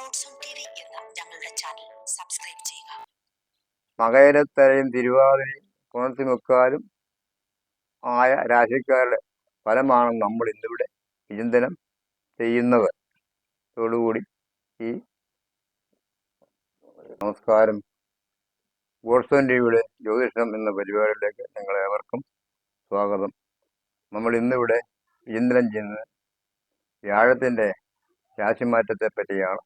Sports on T V എന്ന ഞങ്ങളുടെ channel subscribe ചെയ്യുക ആയ രാശിക്കാരുടെ ഫലമാണ് നമ്മൾ ഇന്നിവിടെ വിചിന്തനം ചെയ്യുന്നത്. തോടുകൂടി ഈ നമസ്കാരം. ഗോഡ്സൺ ടിവിയുടെ ജ്യോതിഷം എന്ന പരിപാടിയിലേക്ക് നിങ്ങളേവർക്കും സ്വാഗതം. നമ്മൾ ഇന്നിവിടെ വിചിന്തനം ചെയ്യുന്നത് വ്യാഴത്തിന്റെ രാശിമാറ്റത്തെ പറ്റിയാണ്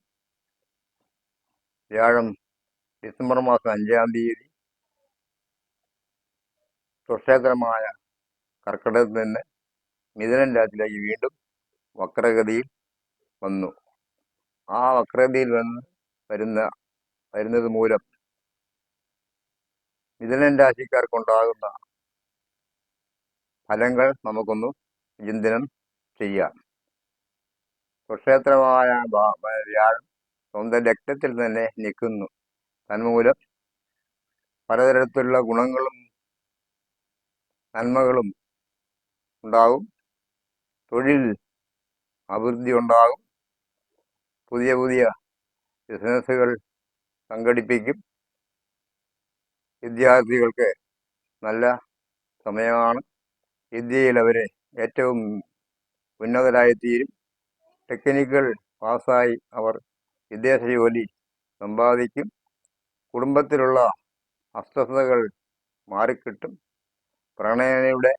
വ്യാഴം ഡിസംബർ മാസം അഞ്ചാം തീയതി സ്വക്ഷേത്രമായ കർക്കിടകത്തിൽ നിന്ന് മിഥുനൻ രാജ്യത്തിലേക്ക് വീണ്ടും വക്രഗതിയിൽ വന്നു. ആ വക്രഗതിയിൽ വന്ന് വരുന്ന വരുന്നത് മൂലം മിഥുനൻ രാശിക്കാർക്കുണ്ടാകുന്ന ഫലങ്ങൾ നമുക്കൊന്ന് ചിന്തനം ചെയ്യാം. സ്വക്ഷേത്രമായ ഭാ- വ്യാഴം സ്വന്തം രക്തത്തിൽ തന്നെ നിൽക്കുന്നു തന്മൂലം പലതരത്തിലുള്ള ഗുണങ്ങളും നന്മകളും ഉണ്ടാകും. തൊഴിൽ അഭിവൃദ്ധി ഉണ്ടാകും. പുതിയ പുതിയ ബിസിനസ്സുകൾ സംഘടിപ്പിക്കും. വിദ്യാർത്ഥികൾക്ക് നല്ല സമയമാണ്. വിദ്യയിൽ അവർ ഏറ്റവും ഉന്നതരായിത്തീരും. ടെക്നിക്കൽ പാസ്സായി അവർ വിദേശ ജോലി സമ്പാദിക്കും. കുടുംബത്തിലുള്ള അസ്വസ്ഥതകൾ മാറിക്കിട്ടും. പ്രണയനയുടെ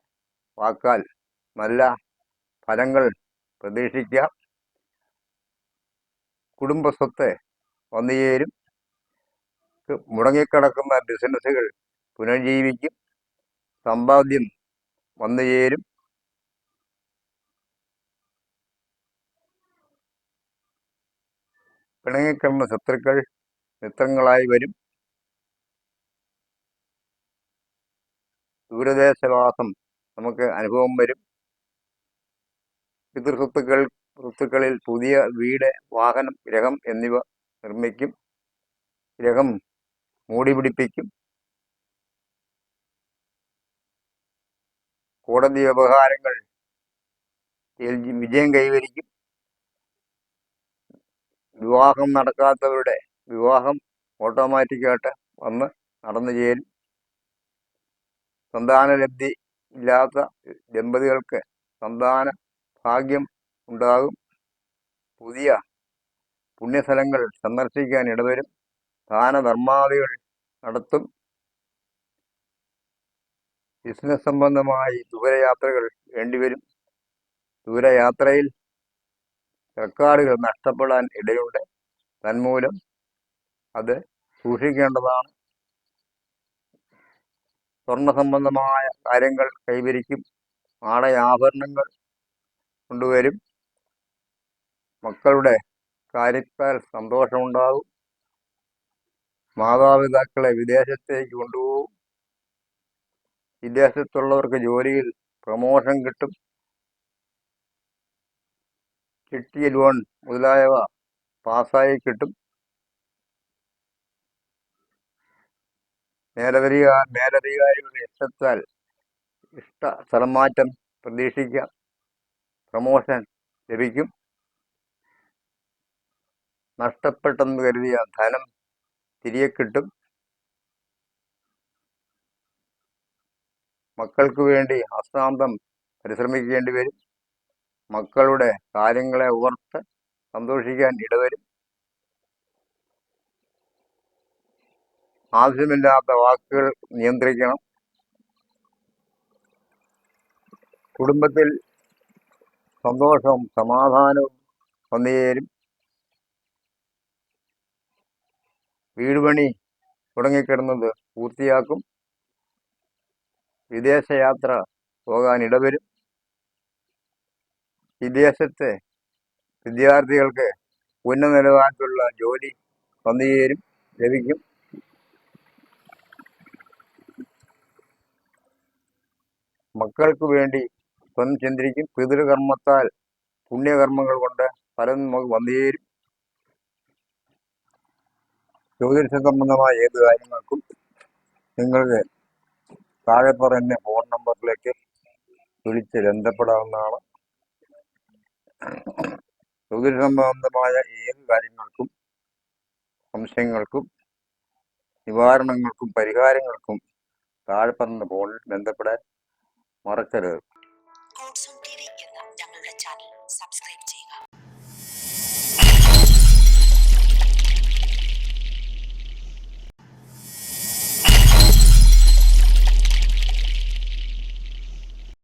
വാക്കാൽ നല്ല ഫലങ്ങൾ പ്രതീക്ഷിക്കാം. കുടുംബസ്വത്ത് വന്നുചേരും. ക്ക് മുടങ്ങിക്കിടക്കുന്ന ബിസിനസ്സുകൾ പുനർജീവിക്കും സമ്പാദ്യം വന്നുചേരും. പിണങ്ങിക്കിടന്ന ശത്രുക്കൾ മിത്രങ്ങളായി വരും. ദൂരദേശവാസം നമുക്ക് അനുഭവം വരും. പിതൃസ്വത്തുക്കൾ സ്വത്തുക്കളിൽ പുതിയ വീട് വാഹനം ഗ്രഹം എന്നിവ നിർമ്മിക്കും. ഗ്രഹം മൂടി പിടിപ്പിക്കും. കോടതി വ്യവഹാരങ്ങൾ വിജയം കൈവരിക്കും. വിവാഹം നടക്കാത്തവരുടെ വിവാഹം ഓട്ടോമാറ്റിക്കായിട്ട് വന്ന് നടന്നു ചേരും. സന്താനലബ്ധി ഇല്ലാത്ത ദമ്പതികൾക്ക് സന്താന ഭാഗ്യം ഉണ്ടാകും. പുതിയ പുണ്യസ്ഥലങ്ങൾ സന്ദർശിക്കാൻ ഇടവരും. ദാനധർമാദികൾ നടത്തും. ബിസിനസ് സംബന്ധമായി ദൂരയാത്രകൾ വേണ്ടിവരും. ദൂരയാത്രയിൽ റെക്കോർഡുകൾ നഷ്ടപ്പെടാൻ ഇടയുണ്ട്. തന്മൂലം അത് സൂക്ഷിക്കേണ്ടതാണ്. സ്വർണ സംബന്ധമായ കാര്യങ്ങൾ കൈവരിക്കും. ആടയാഭരണങ്ങൾ കൊണ്ടുവരും. മക്കളുടെ കാര്യത്താൽ സന്തോഷമുണ്ടാകും. മാതാപിതാക്കളെ വിദേശത്തേക്ക് കൊണ്ടുപോകും. വിദേശത്തുള്ളവർക്ക് ജോലിയിൽ പ്രമോഷൻ കിട്ടും. കിട്ടിയ ലോൺ മുതലായവ പാസ്സായി കിട്ടും. മേലധികാ മേലധികാരികളുടെ ഇഷ്ടത്താൽ ഇഷ്ട സ്ഥലമാറ്റം പ്രതീക്ഷിക്കാം പ്രമോഷൻ ലഭിക്കും. നഷ്ടപ്പെട്ടെന്ന് കരുതിയ ധനം തിരികെ കിട്ടും. മക്കൾക്ക് വേണ്ടി അശ്രാന്തം പരിശ്രമിക്കേണ്ടി വരും. മക്കളുടെ കാര്യങ്ങളെ ഓർത്ത് സന്തോഷിക്കാൻ ഇടവരും. ആവശ്യമില്ലാത്ത വാക്കുകൾ നിയന്ത്രിക്കണം. കുടുംബത്തിൽ സന്തോഷവും സമാധാനവും വന്നുചേരും. വീട് പണി തുടങ്ങിക്കിടന്നത് പൂർത്തിയാക്കും. വിദേശയാത്ര പോകാൻ ഇടവരും. വിദേശത്തെ വിദ്യാർത്ഥികൾക്ക് ഉന്നത നിലവാരത്തിലുള്ള ജോലി വന്നുചേരും ലഭിക്കും. മക്കൾക്ക് വേണ്ടി സ്വയം ചിന്തിരിക്കും പിതൃകർമ്മത്താൽ പുണ്യകർമ്മങ്ങൾ കൊണ്ട് ഫലം നമുക്ക് വന്നുചേരും ജ്യോതിഷ സംബന്ധമായ ഏത് കാര്യങ്ങൾക്കും നിങ്ങൾക്ക് താഴെ പറയുന്ന ഫോൺ നമ്പറിലേക്ക് വിളിച്ച് ബന്ധപ്പെടാവുന്നതാണ്. ജ്യോതിഷ സംബന്ധമായ ഏത് കാര്യങ്ങൾക്കും സംശയങ്ങൾക്കും നിവാരണങ്ങൾക്കും പരിഹാരങ്ങൾക്കും താഴെ പറഞ്ഞ ഫോണിൽ ബന്ധപ്പെടാൻ മറക്കരുത്.